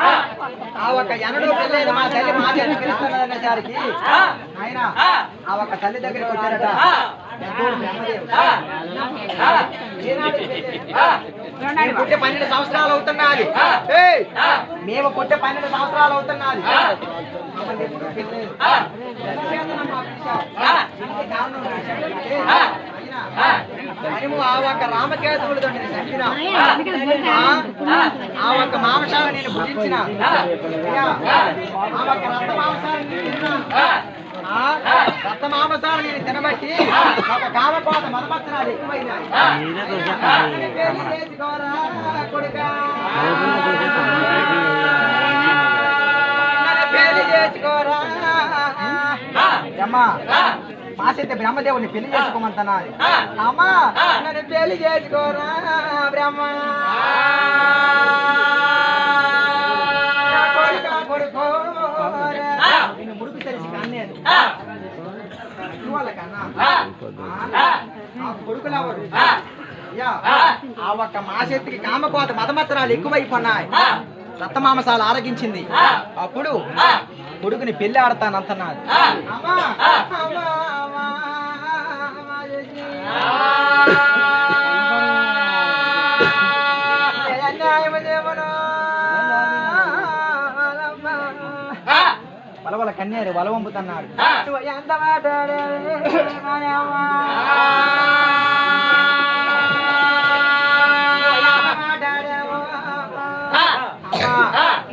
ఆ. ఒక్క ఎనడు పెళ్ళైన మా తల్లి మా తల్లి పిలుస్తున్నదన్న సారికి ఆయన ఆ ఒక్క తల్లి దగ్గరికి వచ్చారట పుట్టే పన్నెండు సంవత్సరాలు అవుతున్నది మేము పుట్టే పన్నెండు సంవత్సరాలు అవుతున్నది మమ్మల్ని కారణం మనము ఆ ఒక్క రామకేతువులతో నేను ఆ, ఆ ఒక్క మాంసాలు నేను భుజించిన ఆ ఒక్క రక్త మాంసాలు రక్త మాంసాలు నేను తినబట్టి ఒక కామకోత పెళ్ళి చేసుకోరా కొడుకా. నన్ను పెళ్ళి చేసుకోరా అమ్మా మాసైతే బ్రహ్మదేవుని పెళ్ళి చేసుకోమంటున్నా అమ్మా నన్ను పెళ్ళి చేసుకోరా బ్రహ్మ. ముడుపు తెలిసి కన్నేది ఆ. ఒక్క మాసెత్తికి కామకోత మతమత్తరాలు ఎక్కువైపోయినాయి రక్త మాంసాలు ఆరగించింది. అప్పుడు కొడుకుని పెళ్ళి ఆడతానంటున్నాడు వలవల కన్యారు వల వంపుతున్నాడు నువ్వు ఎంత మాట్లాడే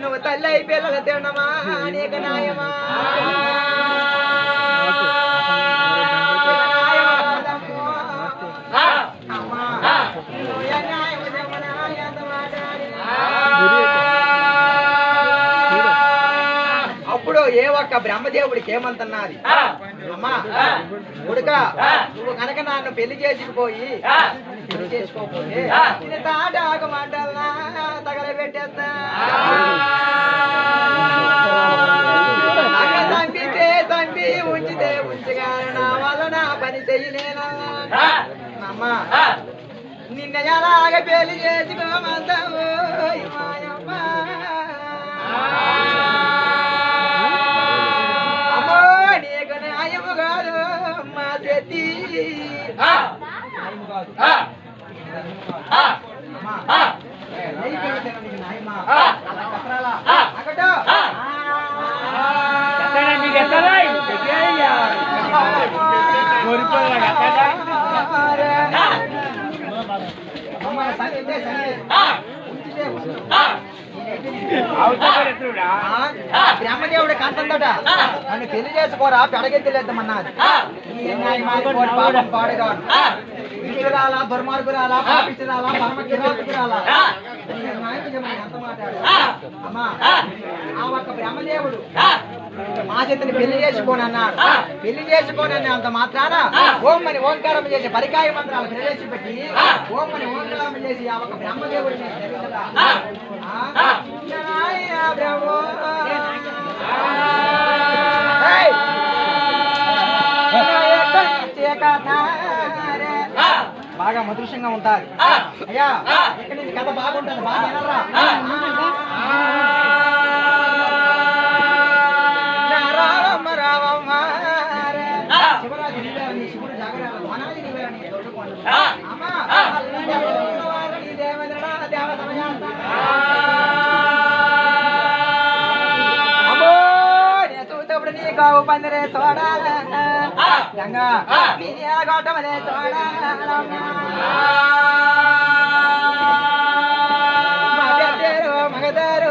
నువ్వు తల్లి పిల్లలు తినమా నీకు న్యాయమా? ఏ ఒక్క బ్రహ్మదేవుడికి ఏమంటున్నది అమ్మా కొడుక నువ్వు కనుక నన్ను పెళ్ళి చేసుకుపోయి పెళ్ళి చేసుకోకపోతే నేను తాటాకు మంటల్లా తగలబెట్టేస్తా. చంపితే చంపి ఉంచితే ఉంచగా నా వల్ల నా పని చెయ్యలేనా అమ్మా నిన్న ఎలాగ పెళ్ళి చేసుకోమంటావు खेती हाँ। हाँ। हाँ। हाँ। नहीं करते नहीं माँ. हाँ। कतराला हाँ। कटो हाँ। कतरा भी कतरा ही क्या यार गोरी पर लगा कतरा हाँ. हमारा संगीत संगीत हाँ. हाँ. బ్రహ్మదేవుడి కంటుందట నన్ను పెళ్ళి చేసుకోరా? న్యాయమాని కోటి పాపం పాడుగాను దుర్మార్గురాలా పాపిస్తురాలా పరమ కిరాతుకురాలా ఈ న్యాయమని ఎంత మాట్లాడారు అమ్మా ఆ. ఒక్క బ్రహ్మదేవుడు మా చేతిని పెళ్ళి చేసుకోని అన్నాడు పెళ్ళి చేసుకోని అనే అంత మాత్రాన ఓం అని ఓంకారం చేసి పరికాయ మంత్రాలు ప్రవేశపెట్టి ఓం అని ఓంకారం చేసి ఆ ఒక్క? నారాయణ బ్రహ్మో. బాగా మధురంగా ఉంటారు. అయ్యా ఇక్కడ నుంచి కథ బాగుంటుంది. బాగా వినరా? పందిరే చూడాలా గంగా. నీ గోటమనే చూడాలమ్మా మా పేరు మగదారు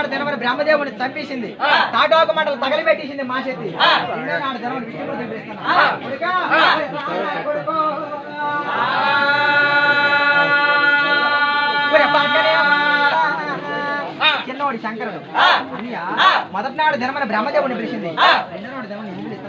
నాడు దినమని బ్రహ్మదేవుని చంపేసింది. తాటాకు మంటలు తగలిపెట్టేసింది మా చేతి. రెండో నాడు వాడా. చిన్నవాడి శంకరుడు. అన్నయ్య మొదటి నాడు బ్రహ్మదేవుని పిలిచింది. రెండో నాడు ఇంద్రుడు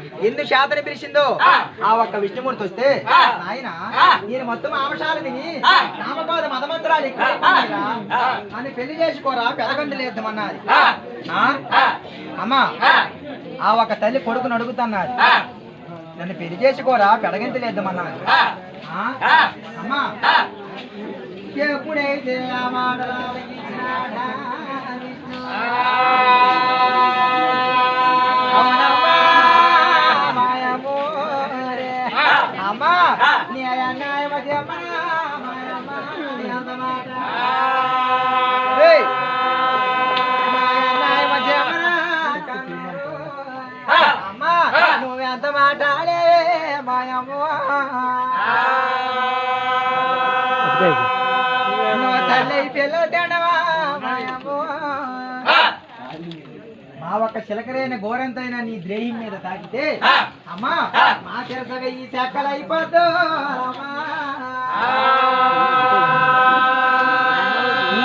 ఎందుకు శాతని పిలిచిందో? ఆ. ఒక్క విష్ణుమూర్తి వస్తే ఆయన నేను మొత్తం ఆమశాలు విని నామపాద మదమంత్రాలు ఎక్కువ అని పెళ్ళి చేసుకోరా పెదగండి లేద్దమన్నది అమ్మా ఆ. ఒక తల్లి కొడుకుని అడుగుతున్నది. నన్ను పెళ్ళి చేసుకోరా పెడగంతి లేద్దమన్నది ఆ? అమ్మా ఎప్పుడైతే ఆ. మా ఒక్క చిలకరైన గోరంతైన నీ ద్రేహం మీద తాకితే అమ్మా మా తెరసగా ఈ చెక్కలు అయిపోద్దు.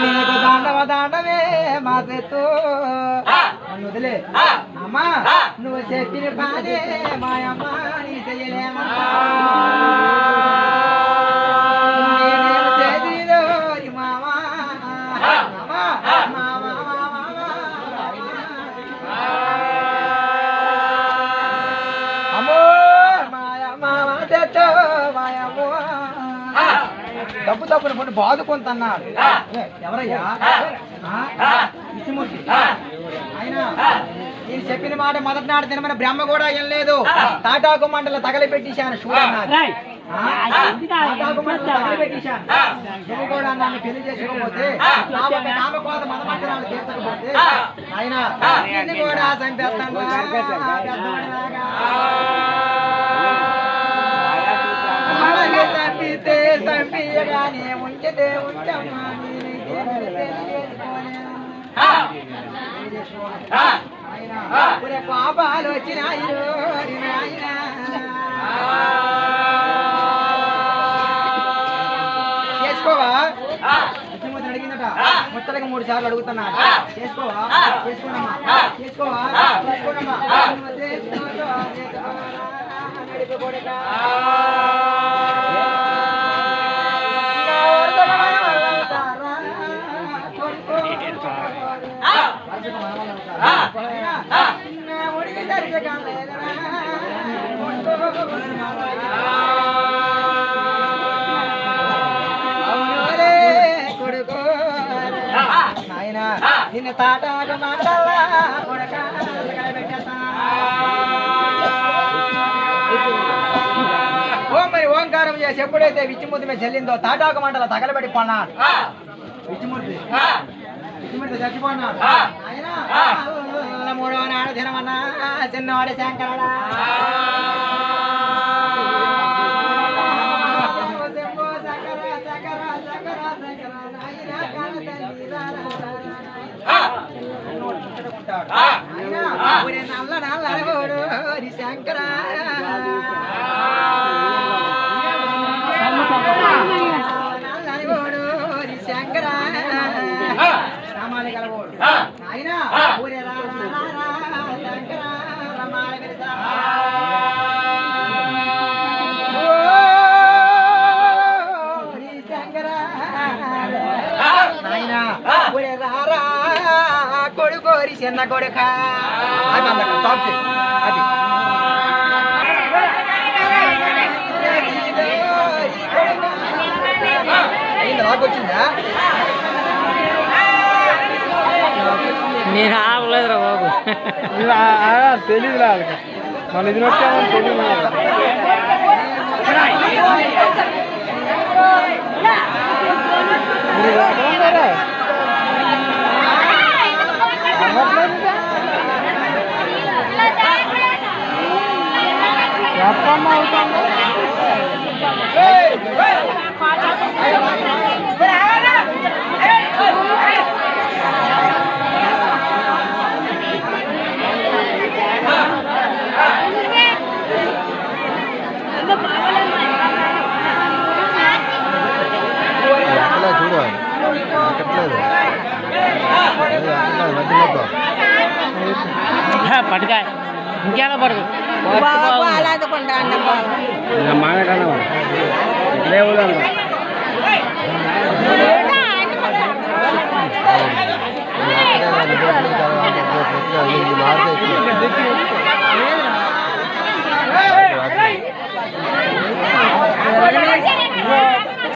నీకు దాండవ దాండవే మా చెత్తు? నన్ను వదిలే. అమ్మా నువ్వు చెప్పిన పనే మాయమ్మ నీ చెయ్యలేమమ్మా కొన్ని బాదుకుంటున్నాడు ఏ, ఎవరయ్యా? ఆ? విష్ణుమూర్తి. ఆయన నేను చెప్పిన మాట మొదటి నాడు తినమని బ్రహ్మ కూడా ఏం లేదు. తాటాకు మంటలు తగలి పెట్టేశాను చూడన్నాడు ఆ? తాటాకు మంటలు తగలి పెట్టేశాను నువ్వు కూడా నన్ను పెళ్ళి చేసుకోకపోతే మదమంతరాలు తీర్చకపోతే ఆయన కూడా చంపేస్తాను. చంపితే సంపియగానే ఉంచితే ఉంచమ్మా పాపాలు వచ్చినాయి రోరి చేసుకోవా? ముఖ్యమంత్రి అడిగిందట. ముత్తలకి మూడు సార్లు అడుగుతున్నా చేసుకోవా? చేసుకోనమ్మా చేసుకోవా? చేసుకోనమ్మా నిన్ను తాటాక మాటల్లా కొడక ఓంకారం చేసి ఎప్పుడైతే విచ్చిమూర్తి మీద చెల్లిందో తాటాకు మంటల తగలబెట్టి పన్నాడు విచ్చిమూర్తి విచ్చిమూర్తి చచ్చిపోన్నాడు ఆయన మూడో నాడు దినమన్నా చిన్నవాడి శంకరడా. కొడుకోరి చిన్న కొడుక. అది. వచ్చిందా నేను ఆగలేదురా బాబు. తెలీదు మన ఇది వచ్చామని తెలియదు ఇంకేలా పడదు బాబు. అలాదకుండా అన్న